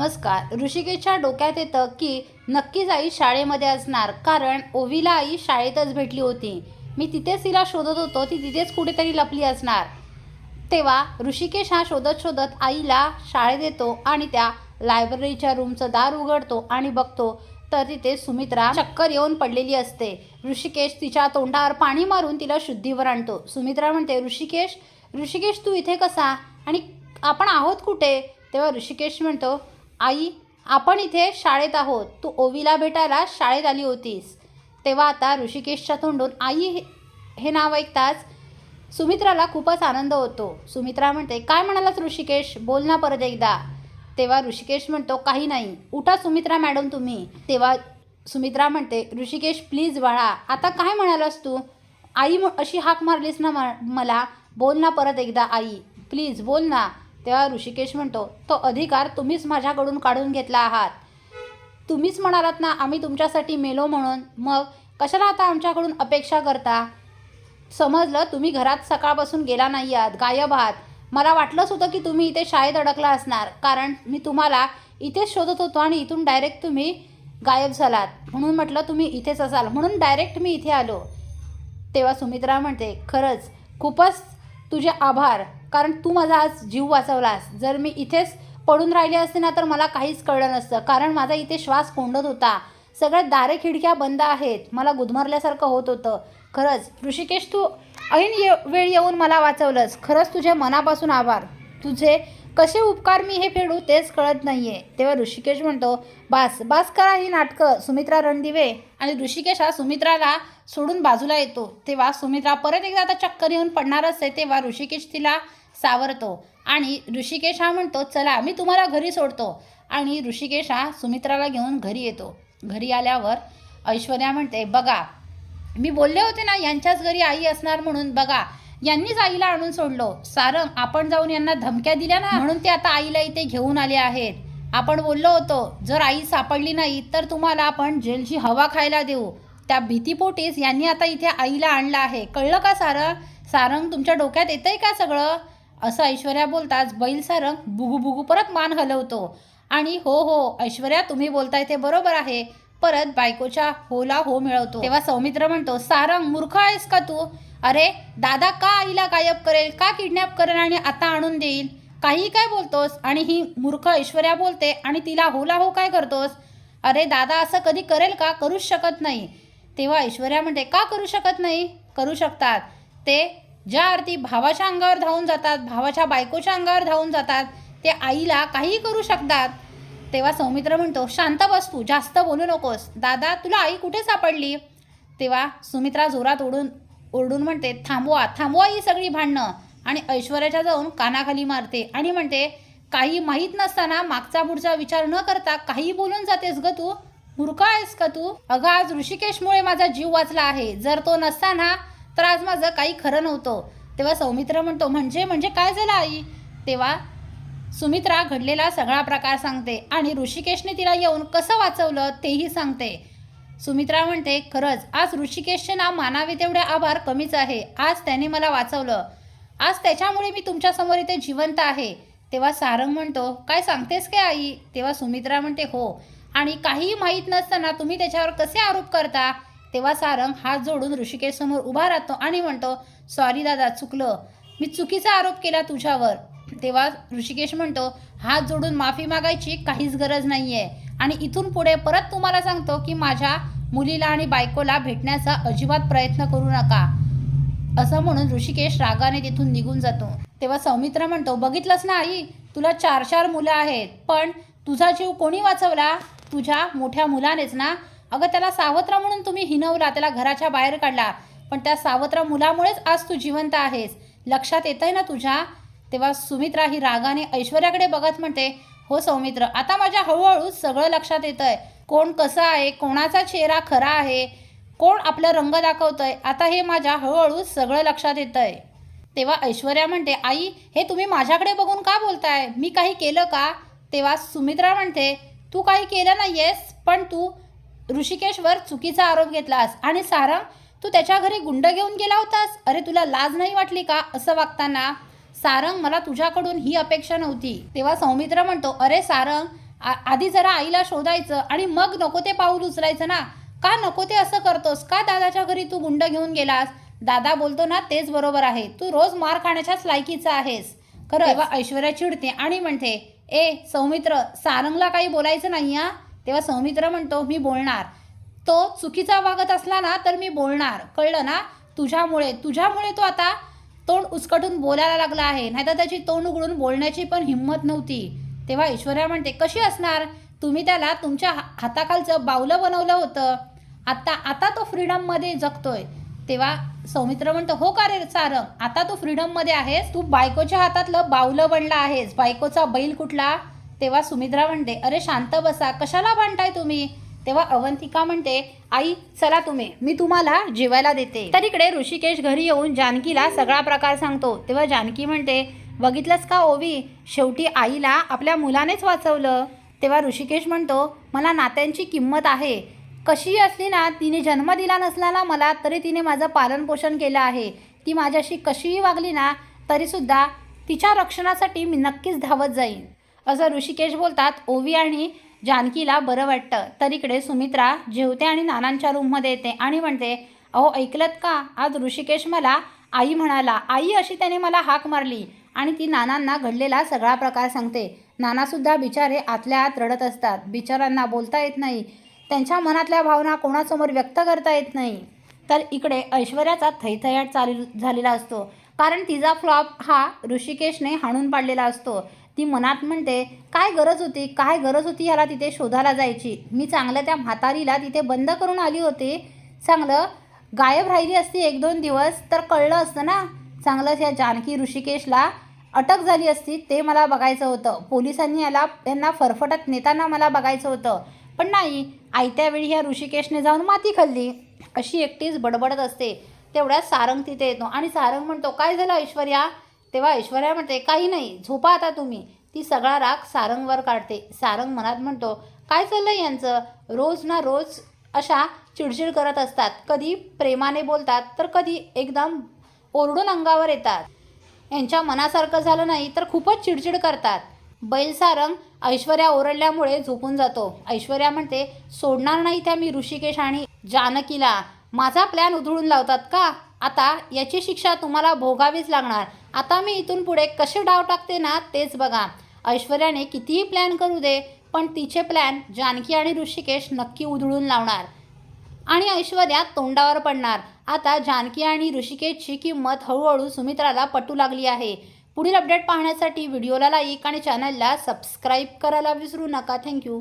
नमस्कार. ऋषिकेशच्या डोक्यात येतं की नक्कीच आई शाळेमध्ये असणार कारण ओवीला आई शाळेतच भेटली होती. मी तिथेच तिला शोधत होतो ती तिथेच कुठेतरी लपली असणार. तेव्हा ऋषिकेश हा शोधत शोधत आईला शाळेत येतो आणि त्या लायब्ररीच्या रूमचं दार उघडतो आणि बघतो. तर तिथे सुमित्रा चक्कर येऊन पडलेली असते. ऋषिकेश तिच्या तोंडावर पाणी मारून तिला शुद्धीवर आणतो. सुमित्रा म्हणते ऋषिकेश ऋषिकेश तू इथे कसा? आणि आपण आहोत कुठे? तेव्हा ऋषिकेश म्हणतो आई आपण इथे शाळेत आहोत. तू ओवीला भेटायला शाळेत आली होतीस. तेव्हा आता ऋषिकेशच्या तोंडून आई हे- हे नाव ऐकताच सुमित्राला खूपच आनंद होतो. सुमित्रा म्हणते काय म्हणालास ऋषिकेश? बोल ना परत एकदा. तेव्हा ऋषिकेश म्हणतो काही नाही. उठा सुमित्रा मॅडम तुम्ही. तेव्हा सुमित्रा म्हणते ऋषिकेश प्लीज बाळा आता काय म्हणालास तू? आई अशी हाक मारलीस ना म- मला. बोल ना परत एकदा आई. प्लीज बोल ना. तेव्हा ऋषिकेश म्हणतो तो अधिकार तुम्हीच माझ्याकडून काढून घेतला आहात. तुम्हीच म्हणालात ना आम्ही तुमच्यासाठी मेलो म्हणून. मग कशाला आता आमच्याकडून अपेक्षा करता? समजलं तुम्ही घरात सकाळपासून गेला नाही आहात गायब आहात. मला वाटलंच होतं की तुम्ही इथे शाळेत अडकला असणार कारण मी तुम्हाला इथेच शोधत होतो आणि इथून डायरेक्ट तुम्ही गायब झालात. म्हणून म्हटलं तुम्ही इथेच असाल. म्हणून डायरेक्ट मी इथे आलो. तेव्हा सुमित्रा म्हणते खरंच खूपच तुझे आभार. कारण तू माझा आज जीव वाचवलास. जर मी इथेच पडून राहिले असते ना तर मला काहीच कळलं नसतं. कारण माझा इथे श्वास कोंडत होता. सगळ्या दारे खिडक्या बंद आहेत. मला गुदमरल्यासारखं होत होतं. खरंच ऋषिकेश तू ऐन ये वेळ येऊन मला वाचवलंस. खरंच तुझे मनापासून आभार. तुझे कसे उपकार मी हे फेडू तेच कळत नाही आहे तेव्हा ऋषिकेश म्हणतो बास बास करा ही नाटकं सुमित्रा रणदिवे. आणि ऋषिकेश हा सुमित्राला सोडून बाजूला येतो. तेव्हा सुमित्रा परत एकदा आता चक्कर येऊन पडणारच आहे तेव्हा ऋषिकेश तिला सावरतो. आणि ऋषिकेश हा म्हणतो चला मी तुम्हाला घरी सोडतो. आणि ऋषिकेश हा सुमित्राला घेऊन घरी येतो. घरी आल्यावर ऐश्वर्या म्हणते बघा मी बोलले होते ना यांच्याच घरी आई असणार म्हणून. बघा यांनीच आईला आणून सोडलो. सारंग आपण जाऊन यांना धमक्या दिल्या ना म्हणून ते आता आईला इथे घेऊन आले आहेत. आपण बोललो होतो जर आई सापडली नाही तर तुम्हाला आपण जेलची हवा खायला देऊ. त्या भीतीपोटीस यांनी आता इथे आईला आणलं आहे. कळलं का सारंग सारंग तुमच्या डोक्यात येतंय का सगळं? असं ऐश्वर्या बोलताच बैल सारंग बुगू बुगू परत मान हलवतो. आणि हो हो ऐश्वर्या तुम्ही बोलताय ते बरोबर आहे. परत बायकोच्या होला हो मिळवतो. तेव्हा सौमित्र म्हणतो सारंग मूर्ख आहेस का तू? अरे दादा का आईला गायब करेल का किडनॅप करेल आणि आता आणून देईल? काही काय बोलतोस? आणि ही मूर्ख ऐश्वर्या बोलते आणि तिला होला हो काय करतोस? अरे दादा असं कधी करेल का? करूच शकत नाही. तेव्हा ऐश्वर्या म्हणते का करू शकत नाही? करू शकतात. ते ज्या अर्थी भावाच्या अंगावर धावून जातात भावाच्या बायकोच्या अंगावर धावून जातात ते आईला काहीही करू शकतात. तेव्हा सौमित्र म्हणतो शांत बस तू जास्त बोलू नकोस. दादा तुला आई कुठे सापडली? तेव्हा सुमित्रा जोरात ओढून ओरडून म्हणते थांबवा थांबवा ही सगळी भांडणं. आणि ऐश्वर्याच्या जाऊन कानाखाली मारते आणि म्हणते काही माहीत नसताना मागचा पुढचा विचार न करता काही बोलून जातेस ग तू? मूर्ख आहेस का तू? अगं आज ऋषिकेशमुळे माझा जीव वाचला आहे. जर तो नसताना तर आज माझं काही खरं नव्हतं. तेव्हा सौमित्र म्हणतो म्हणजे म्हणजे काय झालं आई? तेव्हा सुमित्रा घडलेला सगळा प्रकार सांगते आणि ऋषिकेशने तिला येऊन कसं वाचवलं तेही सांगते. सुमित्रा म्हणते खरंच आज ऋषिकेशचे नाव मानावे तेवढे आभार कमीच आहे. आज त्याने मला वाचवलं. आज त्याच्यामुळे मी तुमच्यासमोर इथे जिवंत आहे. तेव्हा सारंग म्हणतो काय सांगतेस काय आई? तेव्हा सुमित्रा म्हणते हो. आणि काहीही माहीत नसताना तुम्ही त्याच्यावर कसे आरोप करता? तेव्हा सारंग हात जोडून ऋषिकेशसमोर उभा राहतो आणि म्हणतो सॉरी दादा चुकलं. मी चुकीचा आरोप केला तुझ्यावर. तेव्हा ऋषिकेश म्हणतो हात जोडून माफी मागायची काहीच गरज नाही आहे आणि इथून पुढे परत तुम्हाला सांगतो की माझ्या मुलीला आणि बायकोला भेटण्याचा अजिबात प्रयत्न करू नका. असं म्हणून ऋषिकेश रागाने तिथून निघून जातो. तेव्हा सौमित्र म्हणतो बघितलंस ना आई तुला चार चार मुलं आहेत. पण तुझा जीव कोणी वाचवला? तुझ्या मोठ्या मुलानेच ना अगं त्याला सावत्र म्हणून तुम्ही हिनवला त्याला घराच्या बाहेर काढला. पण त्या सावत्र मुलामुळेच आज तू जिवंत आहेस. लक्षात येतंय ना तुझ्या? तेव्हा सुमित्रा ही रागाने ऐश्वर्याकडे बघत म्हणते हो सौमित्र आता माझ्या हळूहळू सगळं लक्षात येतंय. कोण कसं आहे? कोणाचा चेहरा खरा आहे? कोण आपला रंग दाखवतंय? आता हे माझ्या हळूहळू सगळं लक्षात येतंय. तेव्हा ऐश्वर्या म्हणते आई हे तुम्ही माझ्याकडे बघून का बोलताय? मी काही केलं का? तेव्हा सुमित्रा म्हणते तू काही केलं नाहीयेस पण तू ऋषिकेशवर चुकीचा आरोप घेतलास आणि सारंग तू त्याच्या घरी गुंड घेऊन गेला होतास? अरे तुला लाज नाही वाटली का? असं वागताना सारंग मला तुझ्याकडून ही अपेक्षा नव्हती. तेव्हा सौमित्र म्हणतो अरे सारंग आ- आधी जरा आईला शोधायचं आणि मग नको ते पाऊल उचलायचं ना? का नको ते असं करतोस? का दादाच्या घरी तू गुंड घेऊन गेलास? दादा बोलतो ना तेच बरोबर आहे. तू रोज मार खाण्याच्याच लायकीचा आहेस. खरं तेव्हा ऐश्वर्या चिडते आणि म्हणते ए सौमित्र सारंगला काही बोलायचं नाही हा? तेव्हा सौमित्र म्हणतो मी बोलणार. तो चुकीचा वागत असला ना तर मी बोलणार. कळलं ना? तुझ्यामुळे. तुझ्यामुळे तो आता तोंड उचकटून बोलायला लागला आहे. नाहीतर त्याची तोंड उघडून बोलण्याची पण हिंमत नव्हती. तेव्हा ऐश्वर्या म्हणते कशी असणार? तुम्ही त्याला तुमच्या हा- हाताखालचं बावलं बनवलं होतं. आता आता तो फ्रीडममध्ये जगतोय. तेव्हा सौमित्र म्हणतो हो का रे सारंग? आता तू फ्रीडममध्ये आहेस? तू बायकोच्या हातातलं बावलं बनला आहेस. बायकोचा बैल कुठला? तेव्हा सुमित्रा म्हणते अरे शांत बसा कशाला भांडताय तुम्ही? तेव्हा अवंतिका म्हणते आई चला तुम्ही मी तुम्हाला जेवायला देते. तर इकडे ऋषिकेश घरी येऊन जानकीला सगळा प्रकार सांगतो. तेव्हा जानकी म्हणते बघितलंस का ओवी शेवटी आईला आपल्या मुलानेच वाचवलं? तेव्हा ऋषिकेश म्हणतो मला नात्यांची किंमत आहे. कशी असली ना तिने जन्म दिला नसला ना मला तरी तिने माझं पालनपोषण केलं आहे. ती माझ्याशी कशीही वागली ना तरीसुद्धा तिच्या रक्षणासाठी मी नक्कीच धावत जाईन. असं ऋषिकेश बोलतात ओवी आणि जानकीला बरं वाटतं. तर इकडे सुमित्रा जेवते आणि नानांच्या रूममध्ये येते आणि म्हणते अहो ऐकलत का? आज ऋषिकेश मला आई म्हणाला. आई अशी त्याने मला हाक मारली आणि ती नानांना घडलेला सगळा प्रकार सांगते. नानासुद्धा बिचारे आतल्या आत रडत असतात. बिचारांना बोलता येत नाही. त्यांच्या मनातल्या भावना कोणासमोर व्यक्त करता येत नाही. तर इकडे ऐश्वर्याचा थैथयाट चालू झालेला असतो. कारण तिचा फ्लॉप हा ऋषिकेशने हाणून पाडलेला असतो. ती मनात म्हणते काय गरज होती? काय गरज होती ह्याला तिथे शोधायला जायची? मी चांगलं त्या म्हातारीला तिथे बंद करून आली होती. चांगलं गायब राहिली असती एक दोन दिवस तर कळलं असतं ना? चांगलं त्या जानकी ऋषिकेशला अटक झाली असती ते मला बघायचं होतं. पोलिसांनी याला यांना फरफटत नेताना मला बघायचं होतं. पण नाही आयत्या वेळी ह्या ऋषिकेशने जाऊन माती खाल्ली. अशी एकटीच बडबडत असते. तेवढ्यात सारंग तिथे येतो आणि सारंग म्हणतो काय झालं ऐश्वर्या? तेव्हा ऐश्वर्या म्हणते काही नाही झोपा आता तुम्ही. ती सगळा राग सारंगवर काढते. सारंग मनात म्हणतो काय चाललंय यांचं? रोज ना रोज अशा चिडचिड करत असतात. कधी प्रेमाने बोलतात तर कधी एकदम ओरडून अंगावर येतात. यांच्या मनासारखं झालं नाही तर खूपच चिडचिड करतात. बैल सारंग ऐश्वर्या ओरडल्यामुळे झोपून जातो. ऐश्वर्या म्हणते सोडणार नाही त्या मी ऋषिकेश आणि जानकीला. माझा प्लॅन उधळून लावतात का? आता याची शिक्षा तुम्हाला भोगावीच लागणार. आता मी इथून पुढे कसे डाव टाकते ना तेच बघा. ऐश्वर्याने कितीही प्लॅन करू दे पण तिचे प्लॅन जानकी आणि ऋषिकेश नक्की उधळून लावणार. आणि ऐश्वर्या तोंडावर पडणार. आता जानकी आणि ऋषिकेशची किंमत हळूहळू सुमित्राला पटू लागली आहे. पुढील अपडेट पाहण्यासाठी व्हिडिओला लाईक आणि चॅनलला सबस्क्राईब करायला विसरू नका. थँक्यू